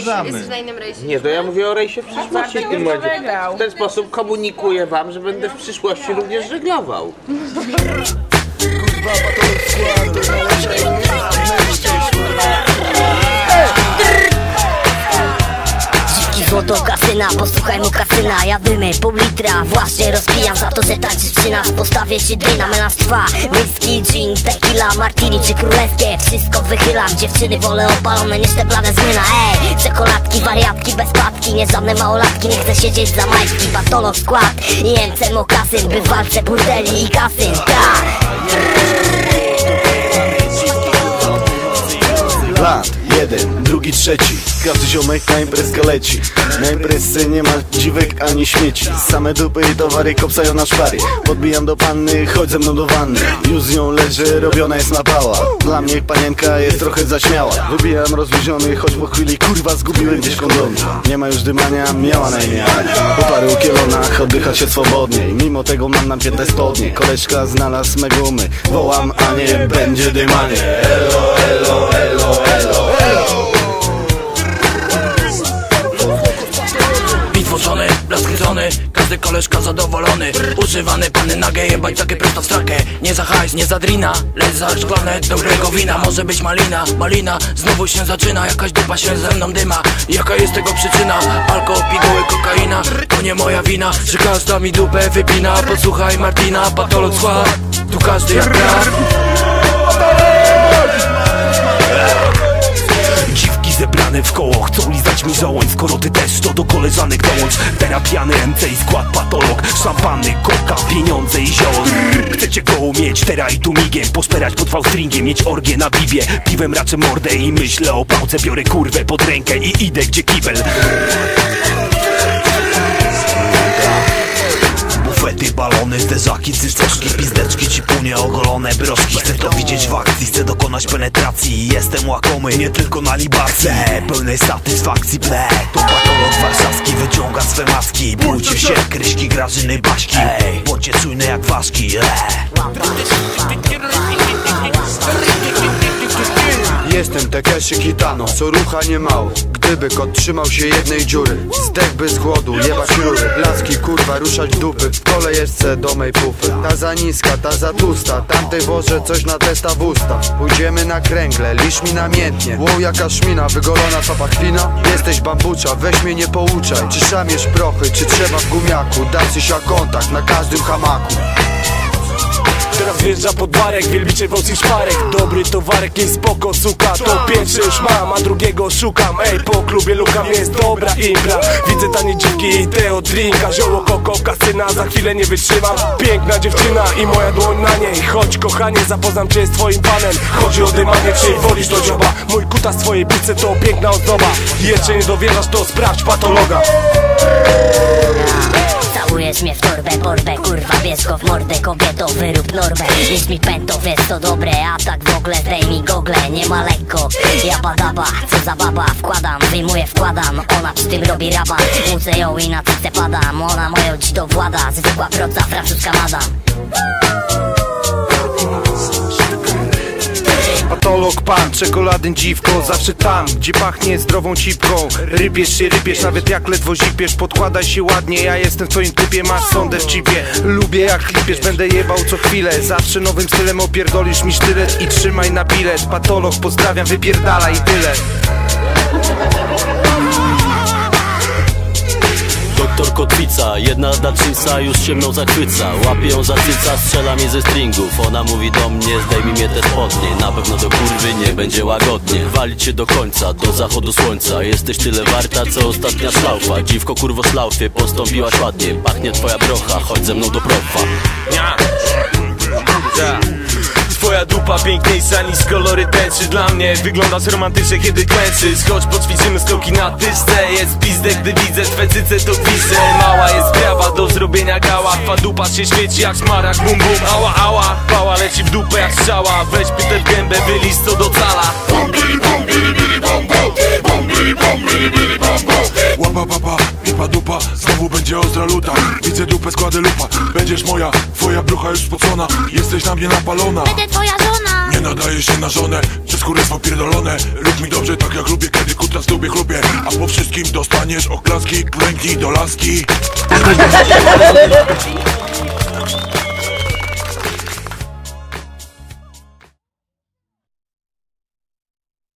zgadzamy. Jesteś na innym rejsie. Nie, to ja mówię o rejsie w przyszłości w tym momencie. W ten sposób komunikuję wam, że będę w przyszłości również żeglował. Złoto kasyna, posłuchaj mu kasyna Ja dymy, pół litra, właśnie rozpijam za to, że tańczysz przy nas Postawię ci dwie na menaż trwa Whisky, gin, tequila, martini czy królewskie Wszystko wychylam, dziewczyny wolę opalone niż te blade zmiana Ej, czekoladki, wariatki, bez patki Nieżadne małolatki, nie chcę siedzieć za majtki Patolog skład. I MC mokasyn By walce burdeli i kasyn, tak drugi, trzeci. Każdy ziomek na imprezkę leci. Na imprezce nie ma dziwek ani śmieci. Same dupy i towary kopsają na szpary. Podbijam do panny, chodź ze mną do wanny. Już z nią leży, robiona jest napała Dla mnie panienka jest trochę zaśmiała. Wybijam rozwieziony, choć po chwili kurwa zgubiłem gdzieś kondomy. Nie ma już dymania, miała na imię. Po paru kielonach oddycha się swobodniej. Mimo tego mam napięte spodnie. Koleżka znalazł me gumy Wołam, a nie będzie dymanie. Elo, elo, elo, elo Blask skrycony Każdy koleżka zadowolony. Używany pany nagie, jebać takie prosto w strakę. Nie za hajs, nie za drina Lecz za szklane dobrego wina. Może być malina, malina Znowu się zaczyna, jakaś dupa się ze mną dyma. Jaka jest tego przyczyna? Alkohol, piguły, kokaina. To nie moja wina, że każda mi dupę wypina. Posłuchaj Martina, patolog skład Tu każdy jak brat zebrane w koło chcą lizać mi żołądź Skoro ty też to do koleżanek dołącz. Terapiany MC i skład patolog Szampany, koka, pieniądze i zioło. Chcecie go umieć, teraz i tu migiem Poszperać pod faustringiem, mieć orgię na bibie. Piwem raczę mordę i myślę o pałce Biorę kurwę pod rękę i idę gdzie kibel Bufety, balony, zderzaki, cysteczki, pizdeczki, cipunie, ogolone. Broszki Chcę to widzieć w akcji, chcę dokonać penetracji. Jestem łakomy, nie tylko na libacji. Pełnej satysfakcji, ble To patolog warszawski wyciąga swe maski. Bójcie się, kryśki, grażyny, baśki. Bądźcie czujne jak ważki, eee. Jestem Takeshi Kitano, co rucha nie mało. Gdyby kot trzymał się jednej dziury Zdechłby z głodu, jebać rury. Laski kurwa, ruszać dupy W kolejeczce do mej pufy. Ta za niska, ta za tłusta Tamtej włożę coś na testa w usta. Pójdziemy na kręgle, lisz mi namiętnie. Wow jaka szmina, wygolona papachwina Jesteś bambucza, weź mnie nie pouczaj. Czy szamiesz prochy, czy trzeba w gumiaku Dacy się kontakt na każdym hamaku Teraz wjeżdża pod barek, wielbicie wąsich szparek. Dobry towarek, nie spoko, suka To pierwszy już mam, a drugiego szukam. Ej, po klubie lukam, jest dobra impra Widzę tanie dziwki i teo drinka. Zioło, koko, kasyna, za chwilę nie wytrzymam. Piękna dziewczyna i moja dłoń na niej. Chodź kochanie, zapoznam cię z twoim panem. Chodzi o dymanie, czy wolisz to dzioba. Mój kuta z twojej pizzy to piękna ozdoba. Jeszcze nie dowierzasz, to sprawdź patologa Całujesz mnie w torbę, borbę, kurwa bierz go w mordę Kobieto, wyrób normę, jest mi pęto, wiesz to dobre A tak w ogóle, zdejmij gogle, nie ma lekko. Ja badaba, co za baba, wkładam, wyjmuję, wkładam. Ona przy tym robi raban, mucę ją i na cyce padam. Ona moją dziś dowłada, zwykła proca, francuska madam Patolog pan, czekoladyn dziwko Zawsze tam, gdzie pachnie zdrową cipką. Rybiesz się, rybiesz, nawet jak ledwo zipiesz. Podkładaj się ładnie, ja jestem w twoim typie Masz sondę w chipie, lubię jak klipiesz Będę jebał co chwilę, zawsze nowym stylem Opierdolisz mi sztylet i trzymaj na bilet. Patolog, pozdrawiam, wypierdala i tyle Doktor Kotwica, jedna daczyńca już się mną zachwyca. Łapię ją za cyca, strzela mnie ze stringów. Ona mówi do mnie, zdejmij mnie te spodnie. Na pewno do kurwy nie będzie łagodnie. Walić się do końca, do zachodu słońca. Jesteś tyle warta, co ostatnia szlaufa. Dziwko kurwo szlaufie, postąpiłaś ładnie. Pachnie twoja brocha, chodź ze mną do profa Twoja dupa piękniejsza niż kolory tęczy Dla mnie wyglądasz romantycznie kiedy klęczysz Chodź poćwiczymy skoki na tyczce Jest pizdek gdy widzę twe cyce to gwizdże Mała jest prawa do zrobienia gała Twa dupa się świeci jak szmarak bum bum Ała ała, pała leci w dupę jak strzała Weź pytę w gębę, wylisz co do cala Łapa papa, Graba dupa, znowu będzie ostra luta. Widzę dupę, składę lupa. Będziesz moja, twoja brucha już spocona. Jesteś na mnie napalona. Będę twoja żona. Nie nadaje się na żonę. Przez kurestwo pierdolone. Rób mi dobrze tak jak lubię Kiedy kutas lubię chlubię A po wszystkim dostaniesz oklaski Klęknij do laski